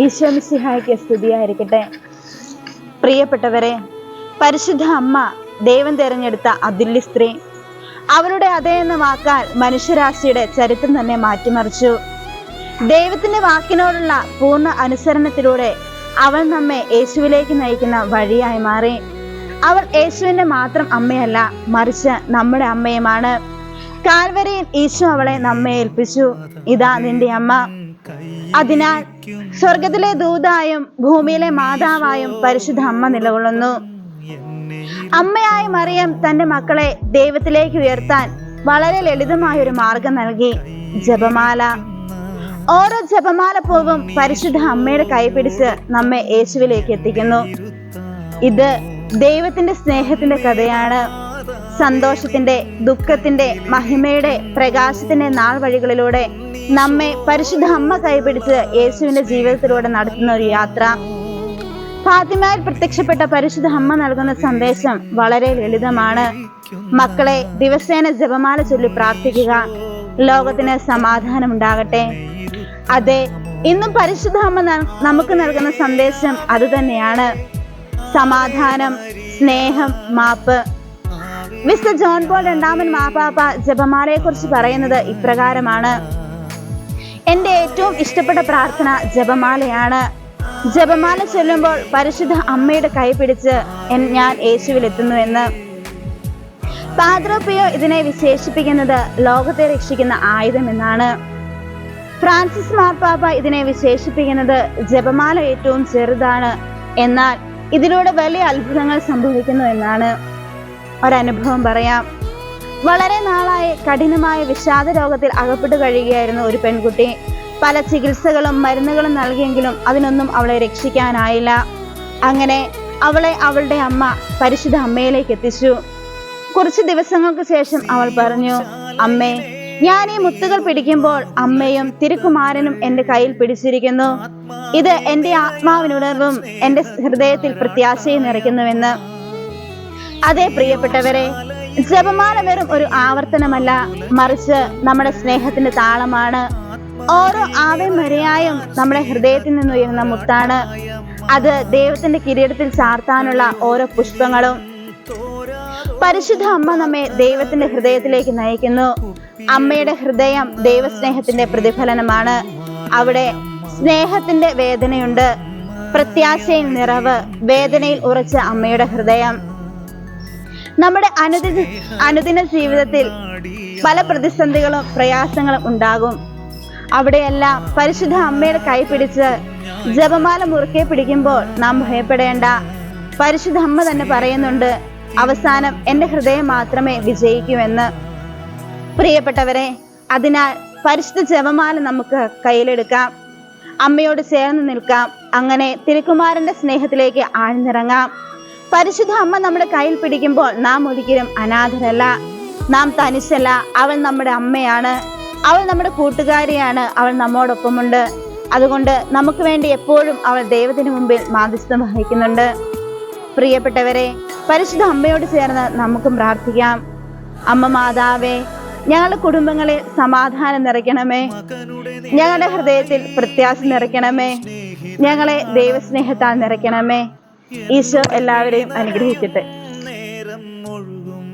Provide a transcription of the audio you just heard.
ഈശോമിസിഹായ്ക്ക് സ്തുതിയായിരിക്കട്ടെ. പ്രിയപ്പെട്ടവരെ പരിശുദ്ധ അമ്മ ദൈവം തിരഞ്ഞെടുത്ത അതുല്യ സ്ത്രീ. അവരുടെ അതേ എന്ന വാക്കാൽ മനുഷ്യരാശിയുടെ ചരിത്രം തന്നെ മാറ്റിമറിച്ചു. ദൈവത്തിന്റെ വാക്കിനോടുള്ള പൂർണ അനുസരണത്തിലൂടെ അവൾ നമ്മെ യേശുവിലേക്ക് നയിക്കുന്ന വഴിയായി മാറി. അവൾ യേശുവിന്റെ മാത്രം അമ്മയല്ല മറിച്ച് നമ്മുടെ അമ്മയുമാണ്. കാൽവരയിൽ ഈശോ അവളെ നമ്മെ ഏൽപ്പിച്ചു. ഇതാ നിന്റെ അമ്മ. അതിനാൽ സ്വർഗത്തിലെ ദൂതായും ഭൂമിയിലെ മാതാവായും പരിശുദ്ധ അമ്മ നിലകൊള്ളുന്നു. അമ്മയായ മറിയം തന്റെ മക്കളെ ദൈവത്തിലേക്ക് ഉയർത്താൻ വളരെ ലളിതമായ ഒരു മാർഗം നൽകി. ജപമാല. ഓരോ ജപമാല പോവും പരിശുദ്ധ അമ്മയുടെ കൈപിടിച്ച് നമ്മെ യേശുവിലേക്ക് എത്തിക്കുന്നു. ഇത് ദൈവത്തിന്റെ സ്നേഹത്തിന്റെ കഥയാണ്. സന്തോഷത്തിന്റെ ദുഃഖത്തിന്റെ മഹിമയുടെ പ്രകാശത്തിന്റെ നാൾ വഴികളിലൂടെ നമ്മെ പരിശുദ്ധ അമ്മ കൈപിടിച്ച് യേശുവിന്റെ ജീവിതത്തിലൂടെ നടത്തുന്ന ഒരു യാത്ര. ഫാത്തിമയിൽ പ്രത്യക്ഷപ്പെട്ട പരിശുദ്ധ അമ്മ നൽകുന്ന സന്ദേശം വളരെ ലളിതമാണ്. മക്കളെ ദിവസേന ജപമാല ചൊല്ലി പ്രാർത്ഥിക്കുക. ലോകത്തിന് സമാധാനം ഉണ്ടാകട്ടെ അതെ ഇന്നും പരിശുദ്ധ അമ്മ നമുക്ക് നൽകുന്ന സന്ദേശം അത് തന്നെയാണ്. സമാധാനം സ്നേഹം മാപ്പ്. മിസ്റ്റർ ജോൺ പോൾ രണ്ടാമൻ മാപ്പാപ്പ ജപമാലയെ കുറിച്ച് പറയുന്നത് ഇപ്രകാരമാണ്. എന്റെ ഏറ്റവും ഇഷ്ടപ്പെട്ട പ്രാർത്ഥന ജപമാലയാണ്. ജപമാല ചൊല്ലുമ്പോൾ പരിശുദ്ധ അമ്മയുടെ കൈ പിടിച്ച് ഞാൻ യേശുവിൽ എത്തുന്നുവെന്ന് പാദ്രോപ്പിയോ ഇതിനെ വിശേഷിപ്പിക്കുന്നത് ലോകത്തെ രക്ഷിക്കുന്ന ആയുധം എന്നാണ്. ഫ്രാൻസിസ് മാർപ്പാപ്പ ഇതിനെ വിശേഷിപ്പിക്കുന്നത് ജപമാല ഏറ്റവും ചെറുതാണ് എന്നാൽ ഇതിലൂടെ വലിയ അത്ഭുതങ്ങൾ സംഭവിക്കുന്നു എന്നാണ്. ഒരനുഭവം പറയാം. വളരെ നാളായി കഠിനമായ വിഷാദ രോഗത്തിൽ അകപ്പെട്ടു കഴിയുകയായിരുന്നു ഒരു പെൺകുട്ടി പല ചികിത്സകളും മരുന്നുകളും നൽകിയെങ്കിലും അതിനൊന്നും അവളെ രക്ഷിക്കാനായില്ല. അങ്ങനെ അവളെ അവളുടെ അമ്മ പരിശുദ്ധ അമ്മയിലേക്ക് എത്തിച്ചു. കുറച്ച് ദിവസങ്ങൾക്ക് ശേഷം അവൾ പറഞ്ഞു അമ്മേ ഞാൻ ഈ മുത്തുകൾ പിടിക്കുമ്പോൾ അമ്മയും തിരുക്കുമാരനും എന്റെ കയ്യിൽ പിടിച്ചിരിക്കുന്നു. ഇത് എന്റെ ആത്മാവിനുണർവും എന്റെ ഹൃദയത്തിൽ പ്രത്യാശയും നിറയ്ക്കുന്നുവെന്ന്. അതെ പ്രിയപ്പെട്ടവരെ ജപമാല വെറും ഒരു ആവർത്തനമല്ല. മറിച്ച് നമ്മുടെ സ്നേഹത്തിന്റെ താളമാണ്. ഓരോ ആവെ മരയായും നമ്മുടെ ഹൃദയത്തിൽ നിന്ന് ഉയരുന്ന മുത്താണ്. അത് ദൈവത്തിന്റെ കിരീടത്തിൽ ചാർത്താനുള്ള ഓരോ പുഷ്പങ്ങളും. പരിശുദ്ധ അമ്മ നമ്മെ ദൈവത്തിന്റെ ഹൃദയത്തിലേക്ക് നയിക്കുന്നു. അമ്മയുടെ ഹൃദയം ദൈവസ്നേഹത്തിന്റെ പ്രതിഫലനമാണ്. അവിടെ സ്നേഹത്തിന്റെ വേദനയുണ്ട്. പ്രത്യാശയിൽ നിറവ് വേദനയിൽ ഉറച്ച അമ്മയുടെ ഹൃദയം. നമ്മുടെ അനുദിന അനുദിന ജീവിതത്തിൽ പല പ്രതിസന്ധികളും പ്രയാസങ്ങളും ഉണ്ടാകും. അവിടെയെല്ലാം പരിശുദ്ധ അമ്മയുടെ കൈപിടിച്ച് ജപമാല മുറുക്കെ പിടിക്കുമ്പോൾ നാം ഭയപ്പെടേണ്ട. പരിശുദ്ധ അമ്മ തന്നെ പറയുന്നുണ്ട് അവസാനം എന്റെ ഹൃദയം മാത്രമേ വിജയിക്കൂ എന്ന് പ്രിയപ്പെട്ടവരെ അതിനാൽ പരിശുദ്ധ ജപമാല നമുക്ക് കയ്യിലെടുക്കാം. അമ്മയോട് ചേർന്ന് നിൽക്കാം. അങ്ങനെ തിരുക്കുമാരന്റെ സ്നേഹത്തിലേക്ക് ആഴ്ന്നിറങ്ങാം. പരിശുദ്ധ അമ്മ നമ്മുടെ കയ്യിൽ പിടിക്കുമ്പോൾ നാം ഒരിക്കലും അനാഥരല്ല. നാം തനിച്ചല്ല. അവൾ നമ്മുടെ അമ്മയാണ്. അവൾ നമ്മുടെ കൂട്ടുകാരിയാണ്. അവൾ നമ്മോടൊപ്പമുണ്ട്. അതുകൊണ്ട് നമുക്ക് വേണ്ടി എപ്പോഴും അവൾ ദൈവത്തിന് മുമ്പിൽ മാധ്യസ്ഥം വഹിക്കുന്നുണ്ട്. പ്രിയപ്പെട്ടവരെ പരിശുദ്ധ അമ്മയോട് ചേർന്ന് നമുക്കും പ്രാർത്ഥിക്കാം. അമ്മ മാതാവേ ഞങ്ങളുടെ കുടുംബങ്ങളെ സമാധാനം നിറയ്ക്കണമേ. ഞങ്ങളുടെ ഹൃദയത്തിൽ പ്രത്യാശ നിറയ്ക്കണമേ. ഞങ്ങളെ ദൈവസ്നേഹത്താൽ നിറയ്ക്കണമേ. ഈശോ എല്ലാവരെയും അനുഗ്രഹിക്കട്ടെ. നേരം മുഴുകും